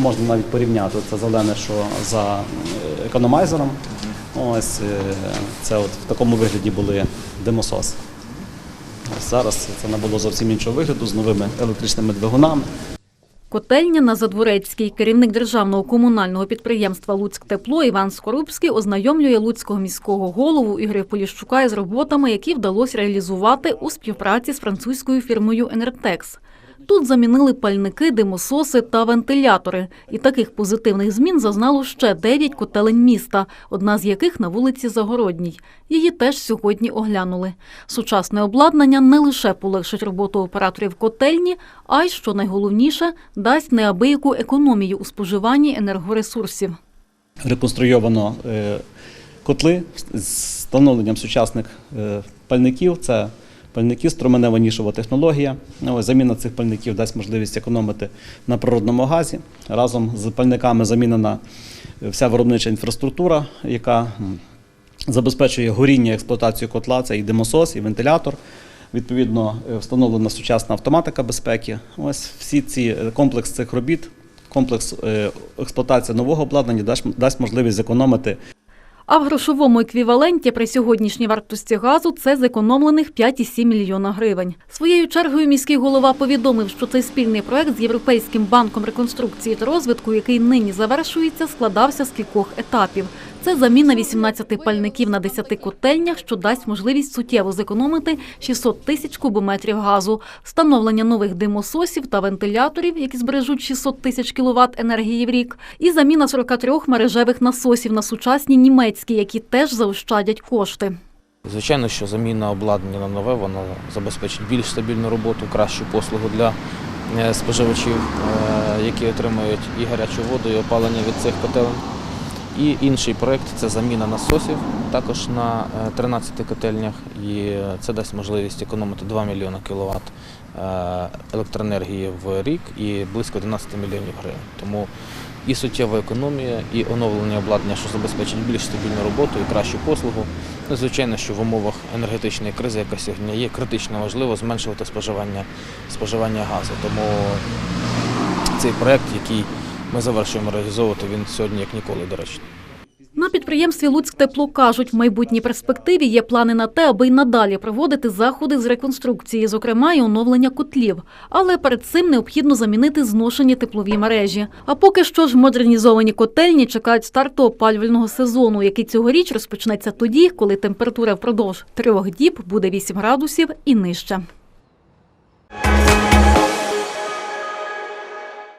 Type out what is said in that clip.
можна навіть порівняти це зелене, що за е, економайзером. Ось е, це от в такому вигляді були димососи. Зараз це набуло зовсім іншого вигляду з новими електричними двигунами. Котельня на Задворецькій, керівник державного комунального підприємства «Луцьктепло» Іван Скорубський ознайомлює луцького міського голову Ігоря Поліщука із роботами, які вдалося реалізувати у співпраці з французькою фірмою «Енертекс». Тут замінили пальники, димососи та вентилятори. І таких позитивних змін зазнало ще дев'ять котелень міста, одна з яких на вулиці Загородній. Її теж сьогодні оглянули. Сучасне обладнання не лише полегшить роботу операторів котельні, а й, що найголовніше, дасть неабияку економію у споживанні енергоресурсів. Реконструйовано е, котли з встановленням сучасних е, пальників. Пальники струменева нішова технологія. Ну, Заміна цих пальників дасть можливість економити на природному газі. Разом з пальниками замінена вся виробнича інфраструктура, яка забезпечує горіння експлуатацію котла. Це і димосос, і вентилятор. Відповідно, е, встановлена сучасна автоматика безпеки. Ось всі ці е, комплекс цих робіт, комплекс е, експлуатації нового обладнання дасть можливість зекономити А в грошовому еквіваленті при сьогоднішній вартості газу це зекономлених 5,7 мільйона гривень. Своєю чергою міський голова повідомив, що цей спільний проект з Європейським банком реконструкції та розвитку, який нині завершується, складався з кількох етапів. Це заміна 18 пальників на 10 котельнях, що дасть можливість суттєво зекономити 600 тисяч кубометрів газу, встановлення нових димососів та вентиляторів, які збережуть 600 тисяч кіловат енергії в рік, і заміна 43 мережевих насосів на сучасні німецькі, які теж заощадять кошти. Звичайно, що заміна обладнання на нове воно забезпечить більш стабільну роботу, кращу послугу для е, споживачів, е, які отримують і гарячу воду, і опалення від цих котелень. І інший проєкт це заміна насосів також на е, 13 котельнях, і е, це дасть можливість економити 2 мільйони кіловат е, електроенергії в рік і близько 11 мільйонів гривень. Тому і суттєва економія, і оновлення обладнання, що забезпечить більш стабільну роботу і кращу послугу. Ну, звичайно, що в умовах енергетичної кризи, яка сьогодні є, критично важливо зменшувати споживання, споживання газу. Тому цей проєкт, який ми завершуємо реалізовувати, він сьогодні як ніколи доречний. На підприємстві «Луцьктепло» кажуть, в майбутній перспективі є плани на те, аби й надалі проводити заходи з реконструкції, зокрема і оновлення котлів. Але перед цим необхідно замінити зношені теплові мережі. А поки що ж модернізовані котельні чекають старту опалювального сезону, який цьогоріч розпочнеться тоді, коли температура впродовж трьох діб буде 8 градусів і нижче.